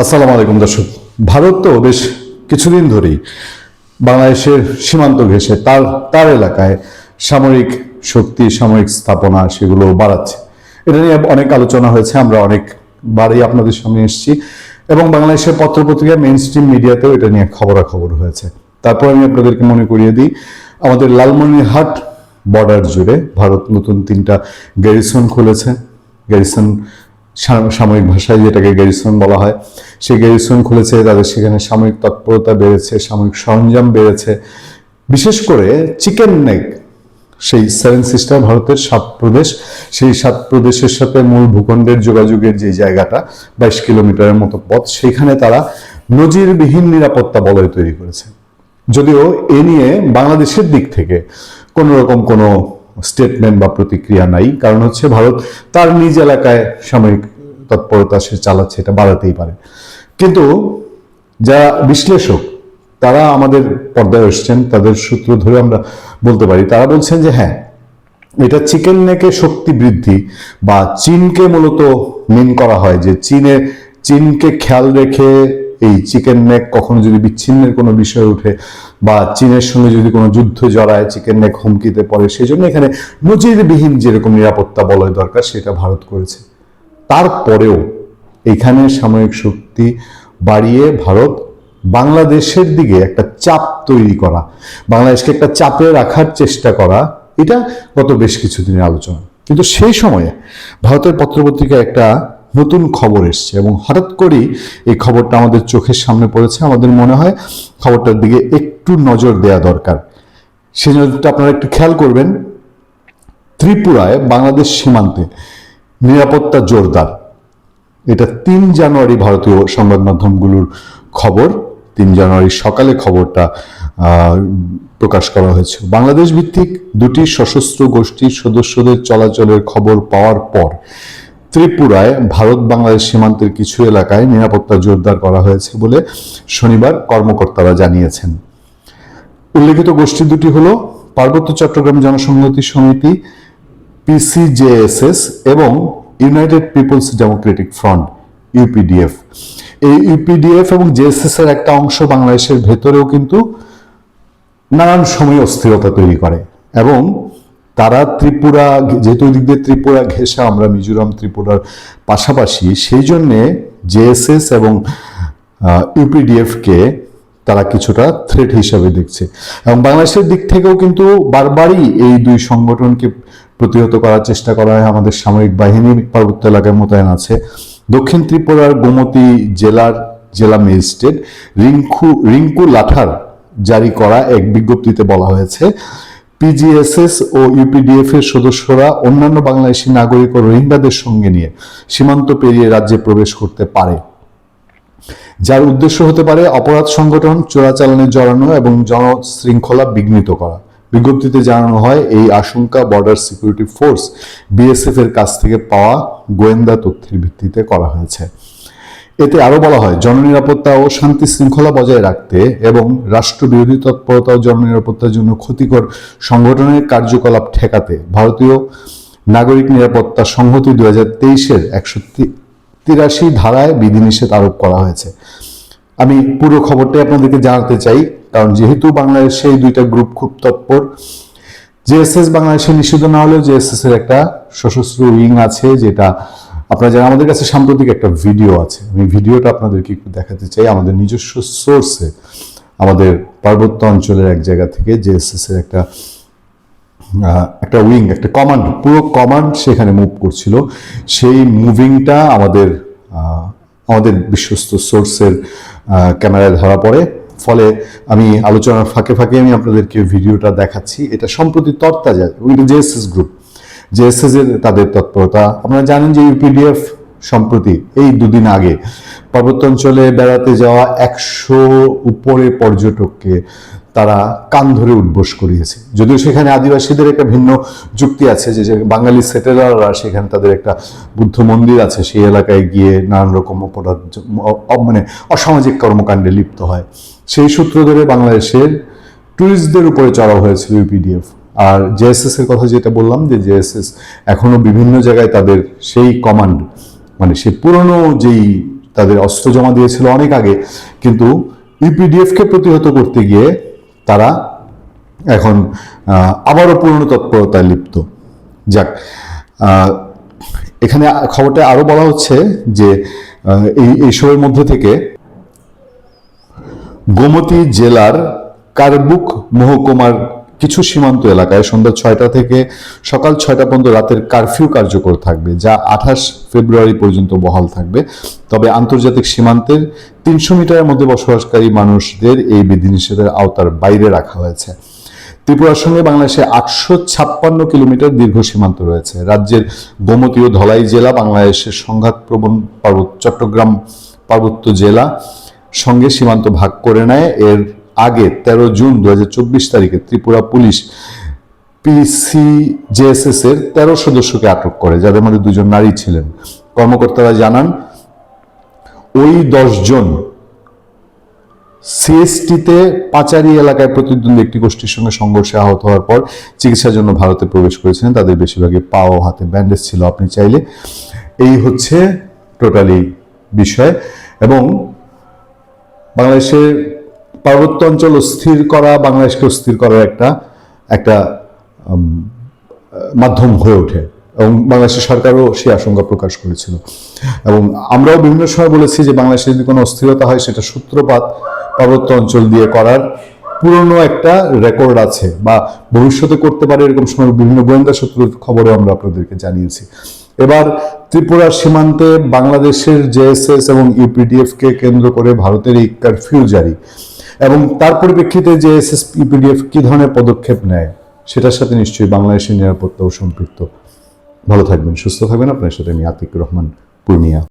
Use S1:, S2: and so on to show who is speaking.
S1: আসসালামু আলাইকুম দর্শক। ভারত তো বেশ কিছুদিন ধরেই বাংলাদেশের সীমান্ত ঘেঁষে তার তার এলাকায় সামরিক শক্তি, সামরিক স্থাপনা সেগুলো বাড়াচ্ছে। এটা নিয়ে অনেক আলোচনা হয়েছে, আমরা অনেকবারই আপনাদের সামনে এসেছি এবং বাংলাদেশের পত্রপত্রিকা মেন স্ট্রিম মিডিয়াতেও এটা নিয়ে খবরাখবর হয়েছে। তারপর আমি আপনাদেরকে মনে করিয়ে দিই, আমাদের লালমনিরহাট বর্ডার জুড়ে ভারত নতুন তিনটা গ্যারিসন খুলেছে। গ্যারিসন সামরিক ভাষায় যেটাকে গ্যারিসন বলা হয়, সেই গ্যারিসন খুলেছে, তাদের সেখানে সামরিক তৎপরতা বেড়েছে সামরিক সরঞ্জাম বেড়েছে। বিশেষ করে চিকেন নেক সেই সেভেন সিস্টার ভারতের সাত প্রদেশ, সেই সাত প্রদেশের সাথে মূল ভূখণ্ডের যোগাযোগের যে জায়গাটা, বাইশ কিলোমিটারের মতো পথ, সেখানে তারা নজিরবিহীন নিরাপত্তা বলয় তৈরি করেছে। যদিও এ নিয়ে বাংলাদেশের দিক থেকে কোনো রকম কোনো স্টেটমেন্ট বা প্রতিক্রিয়া নাই। কারণ হচ্ছে ভারত তার নিজ এলাকায় সামরিক তৎপরতা সে চালাচ্ছে, এটা বাড়াতেই পারে। কিন্তু যারা বিশ্লেষক, তারা আমাদের পর্দায় এসছেন, তাদের সূত্র ধরে আমরা বলতে পারি, তারা বলছেন যে হ্যাঁ এটা চিকেন নেকে শক্তি বৃদ্ধি বা চীনকে মূলত মেন করা হয় যে চীনে, চীনকে খেয়াল রেখে এই চিকেন নেক কখনো যদি বিচ্ছিন্নের কোনো বিষয় উঠে বা চীনের সঙ্গে যদি কোনো যুদ্ধ জড়ায় চিকেন নেক হুমকিতে পড়ে সেই জন্য এখানে নজিরবিহীন যেরকম নিরাপত্তা বলয় দরকার, সেটা ভারত করেছে। তারপরেও এখানে সামরিক শক্তি বাড়িয়ে ভারত বাংলাদেশের দিকে একটা চাপ তৈরি করা, বাংলাদেশকে একটা চাপে রাখার চেষ্টা করা, এটা গত বেশ কিছুদিনের আলোচনা। কিন্তু সেই সময়ে ভারতের পত্রপত্রিকায় একটা নতুন খবর এসছে এবং হঠাৎ করেই এই খবরটা আমাদের চোখের সামনে পড়েছে। আমাদের মনে হয় খবরটার দিকে একটু নজর দেওয়া দরকার। সেই নজরটা আপনারা একটু খেয়াল করবেন। ত্রিপুরায়, বাংলাদেশ সীমান্তে নিরাপত্তা জোরদার। এটা তিন জানুয়ারি ভারতীয় সংবাদ মাধ্যমগুলোর খবর। তিন জানুয়ারি সকালে খবরটা প্রকাশ করা হয়েছে। বাংলাদেশ ভিত্তিক দুটি সশস্ত্র গোষ্ঠীর সদস্যদের চলাচলের খবর পাওয়ার পর ত্রিপুরায় ভারত বাংলাদেশ সীমান্তের কিছু এলাকায় নিরাপত্তা জোরদার করা হয়েছে বলে শনিবার কর্মকর্তারা জানিয়েছেন। উল্লেখিত গোষ্ঠী দুটি হল পার্বত্য চট্টগ্রাম জনসংহতি সমিতি পিসিজেএসএস এবং United Peoples Democratic Front UPDF এই ইউপিডিএফ এবং জেএসএস এর একটা অংশ বাংলাদেশের ভেতরেও কিন্তু নানান সময় অস্থিরতা তৈরি করে এবং তারা ত্রিপুরা যেহেতু ওই দিক দিয়ে ত্রিপুরা ঘেঁষা, আমরা মিজোরাম, ত্রিপুরার পাশাপাশি, সেই জন্যে জেএসএস এবং ইউপিডিএফকে তারা কিছুটা থ্রেট হিসাবে দেখছে। এবং বাংলাদেশের দিক থেকেও কিন্তু বারবারই এই দুই সংগঠনকে প্রতিহত করার চেষ্টা করা হয়। আমাদের সামরিক বাহিনী পার্বত্য এলাকায় মোতায়েন আছে। দক্ষিণ ত্রিপুরার গোমতী জেলার, জেলা ম্যাজিস্ট্রেট রিঙ্কু রিঙ্কু লাঠার জারি করা এক বিজ্ঞপ্তিতে বলা হয়েছে। পিজিএসএস ও ইউপিডিএফ এর সদস্যরা অন্যান্য বাংলাদেশি নাগরিক ও রোহিঙ্গাদের সঙ্গে নিয়ে সীমান্ত পেরিয়ে রাজ্যে প্রবেশ করতে পারে। যার উদ্দেশ্য হতে পারে অপরাধ সংগঠন চোরাচালানে জড়ানো এবং জনশৃঙ্খলা বিঘ্নিত করা। বিজ্ঞপ্তিতে জানানো হয়, এই আশঙ্কা বর্ডার সিকিউরিটি ফোর্স বিএসএফ এর কাছ থেকে পাওয়া গোয়েন্দা তথ্যের ভিত্তিতে করা হয়েছে। এতে আরও বলা হয়, জননিরাপত্তা ও শান্তি শৃঙ্খলা বজায় রাখতে এবং রাষ্ট্রবিরোধী তৎপরতা ও জননিরাপত্তার জন্য ক্ষতিকর সংগঠনের কার্যকলাপ ঠেকাতে ভারতীয় নাগরিক নিরাপত্তা সংহতি দু হাজার তেইশের একশো তিরাশি ধারায় বিধিনিষেধ আরোপ করা হয়েছে। আমি পুরো খবরটাই আপনাদেরকে জানাতে চাই, কারণ যেহেতু বাংলাদেশে এই দুইটা গ্রুপ খুব তৎপর জেএসএস বাংলাদেশে নিষিদ্ধ না হলেও জেএসএস এর একটা সশস্ত্র উইং আছে, যেটা আপনারা জানেন আমাদের কাছে সাম্প্রতিক একটা ভিডিও আছে, আমি ভিডিওটা আপনাদেরকে একটু দেখাতে চাই। আমাদের নিজস্ব সোর্সে আমাদের পার্বত্য অঞ্চলের এক জায়গা থেকে জেএসএস এর একটা একটা উইং একটা কমান্ড পুরো কমান্ড সেখানে মুভ করছিল। সেই মুভিংটা আমাদের আমাদের বিশ্বস্ত সোর্সের ক্যামেরায় ধরা পড়ে। ফলে আমি আলোচনার ফাঁকে ফাঁকে আমি আপনাদেরকে ভিডিওটা দেখাচ্ছি। এটা সম্প্রতি তরতাজা ওইটা জেএসএস গ্রুপ জেএসএস এর তাদের তৎপরতা। আপনারা জানেন যে ইউপিডিএফ সম্প্রতি এই দুদিন আগে পার্বত্য অঞ্চলে বেড়াতে যাওয়া একশো উপরে পর্যটককে তারা কান ধরে উদ্বোস করিয়েছে। যদিও সেখানে আদিবাসীদের একটা ভিন্ন যুক্তি আছে যে যে বাঙালি সেটেলাররা সেখানে তাদের একটা বুদ্ধ মন্দির আছে, সেই এলাকায় গিয়ে নানান রকম অপরাধ মানে অসামাজিক কর্মকাণ্ডে লিপ্ত হয়। সেই সূত্র ধরে বাংলাদেশের টুরিস্টদের উপরে চড়াও হয়েছিল ইউপিডিএফ। আর জেএসএস এর কথা যেটা বললাম যে জেএসএস এখনও বিভিন্ন জায়গায় তাদের সেই কমান্ড মানে সেই পুরনো যেই তাদের অস্ত্র জমা দিয়েছিল অনেক আগে কিন্তু ইউপিডিএফকে প্রতিহত করতে গিয়ে তারা এখন আবারও পুরনো তৎপরতায় লিপ্ত। যাক এখানে খবরটা আরও বলা হচ্ছে যে আহ, এই এইসবের মধ্যে থেকে গোমতী জেলার কারবুক মহকুমার কিছু সীমান্ত এলাকায় সন্ধ্যা ছয়টা থেকে সকাল ছয়টা পর্যন্ত রাতের কারফিউ কার্যকর থাকবে, যা আঠাশ ফেব্রুয়ারি পর্যন্ত বহাল থাকবে। তবে আন্তর্জাতিক সীমান্তের তিনশো মিটারের মধ্যে বসবাসকারী মানুষদের এই বিধিনিষেধের আওতার বাইরে রাখা হয়েছে। ত্রিপুরার সঙ্গে বাংলাদেশে আটশো ছাপ্পান্ন কিলোমিটার দীর্ঘ সীমান্ত রয়েছে। রাজ্যের গোমতী ও ধলাই জেলা বাংলাদেশের সংঘাতপ্রবণ পার্বত্য চট্টগ্রাম পার্বত্য জেলা সঙ্গে সীমান্ত ভাগ করে নেয়। এর আগে তেরো জুন দু হাজার চব্বিশ তারিখে ত্রিপুরা পুলিশ পিসিজেএসএস এর তেরো সদস্যকে আটক করে, যাদের মধ্যে দুজন নারী ছিলেন। কর্মকর্তারা জানান, ওই দশজন সিএসটিতে পাচারি এলাকায় প্রতিদ্বন্দ্বী একটি গোষ্ঠীর সঙ্গে সংঘর্ষে আহত হওয়ার পর চিকিৎসার জন্য ভারতে প্রবেশ করেছিলেন। তাদের বেশিরভাগই পা ও হাতে ব্যান্ডেজ ছিল, আপনি চাইলে। এই হচ্ছে টোটালি বিষয়। এবং বাংলাদেশের পার্বত্য অঞ্চল অস্থির করা, বাংলাদেশকে অস্থির করার একটা একটা মাধ্যম হয়ে ওঠে এবং বাংলাদেশের সরকারও সেই আশঙ্কা প্রকাশ করেছিল। এবং আমরাও বিভিন্ন সময় বলেছি যে বাংলাদেশে যদি কোনো অস্থিরতা হয়, সেটা সূত্রপাত পার্বত্য অঞ্চল দিয়ে করার পুরনো একটা রেকর্ড আছে বা ভবিষ্যতে করতে পারে এরকম সময় বিভিন্ন গোয়েন্দা সূত্রের খবরও আমরা আপনাদেরকে জানিয়েছি। এবার ত্রিপুরা সীমান্তে বাংলাদেশের জেএসএস এবং ইউপিডিএফ কে কেন্দ্র করে ভারতের এই কারফিউ জারি। এবং তার পরিপ্রেক্ষিতে জেএসএস ইউপিডিএফ কি ধরনের পদক্ষেপ নেয়, সেটার সাথে নিশ্চয়ই বাংলাদেশের নিরাপত্তাও সম্পৃক্ত। ভালো থাকবেন, সুস্থ থাকবেন। আপনার সাথে আমি আতিক রহমান, পূর্ণিয়া।